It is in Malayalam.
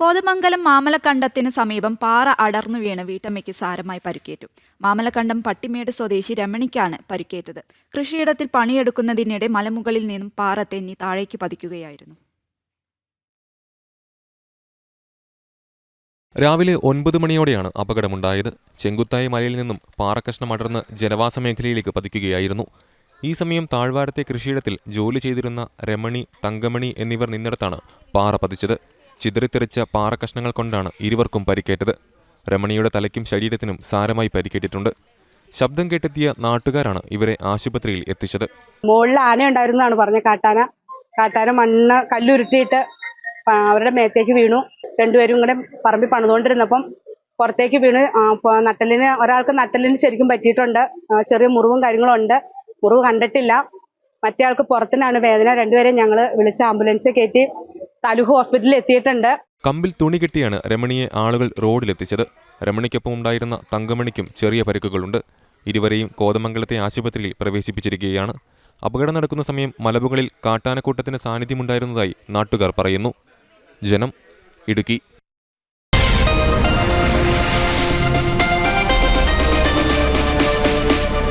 കോതമംഗലം മാമലക്കണ്ടത്തിന് സമീപം പാറ അടർന്നു വീണ് വീട്ടമ്മയ്ക്ക് സാരമായി പരിക്കേറ്റു. മാമലക്കണ്ടം പട്ടിമേട് സ്വദേശി രമണിക്കാണ് പരിക്കേറ്റത്. കൃഷിയിടത്തിൽ പണിയെടുക്കുന്നതിനിടെ മലമുകളിൽ നിന്നും പാറ തെന്നി താഴേക്ക് പതിക്കുകയായിരുന്നു. രാവിലെ ഒൻപത് മണിയോടെയാണ് അപകടമുണ്ടായത്. ചെങ്കുത്തായ മലയിൽ നിന്നും പാറക്കഷ്ണം അടർന്ന് ജനവാസ മേഖലയിലേക്ക് പതിക്കുകയായിരുന്നു. ഈ സമയം താഴ്വാരത്തെ കൃഷിയിടത്തിൽ ജോലി ചെയ്തിരുന്ന രമണി തങ്കമണി എന്നിവർ നിന്നിടത്താണ് പാറ പതിച്ചത്. ചിതറിത്തെറിച്ച പാറക്കഷ്ണങ്ങൾ കൊണ്ടാണ് ഇരുവർക്കും പരിക്കേറ്റത്. രമണിയുടെ തലയ്ക്കും ശരീരത്തിനും സാരമായി പരിക്കേറ്റിട്ടുണ്ട്. ശബ്ദം കേട്ടെത്തിയ നാട്ടുകാരാണ് ഇവരെ ആശുപത്രിയിൽ എത്തിച്ചത്. മുകളിൽ ആന ഉണ്ടായിരുന്നാണ് പറഞ്ഞ കാട്ടാന. കാട്ടാന മണ്ണ് കല്ലുരുട്ടിയിട്ട് അവരുടെ മേത്തേക്ക് വീണു. രണ്ടുപേരും കൂടെ പറമ്പിൽ പണിതുകൊണ്ടിരുന്നപ്പം പുറത്തേക്ക് വീണ്. നട്ടലിന് ഒരാൾക്ക് നട്ടലിന് ശരിക്കും പറ്റിയിട്ടുണ്ട്. ചെറിയ മുറിവും കാര്യങ്ങളും ഉണ്ട് മുറിവ് കണ്ടിട്ടില്ല. മറ്റേ ആൾക്ക് പുറത്തിനാണ് വേദന. രണ്ടുപേരെയും ഞങ്ങൾ വിളിച്ച് ആംബുലൻസിൽ കയറ്റി താലൂക്ക് ഹോസ്പിറ്റലിൽ എത്തിയിട്ടുണ്ട്. കമ്പിൽ തുണി കെട്ടിയാണ് രമണിയെ ആളുകൾ റോഡിലെത്തിച്ചത്. രമണിക്കൊപ്പം ഉണ്ടായിരുന്ന തങ്കമണിക്കും ചെറിയ പരിക്കുകളുണ്ട്. ഇരുവരെയും കോതമംഗലത്തെ ആശുപത്രിയിൽ പ്രവേശിപ്പിച്ചിരിക്കുകയാണ്. അപകടം നടക്കുന്ന സമയം മലമുകളിൽ കാട്ടാനക്കൂട്ടത്തിന് സാന്നിധ്യമുണ്ടായിരുന്നതായി നാട്ടുകാർ പറയുന്നു. ജനം ഇടുക്കി.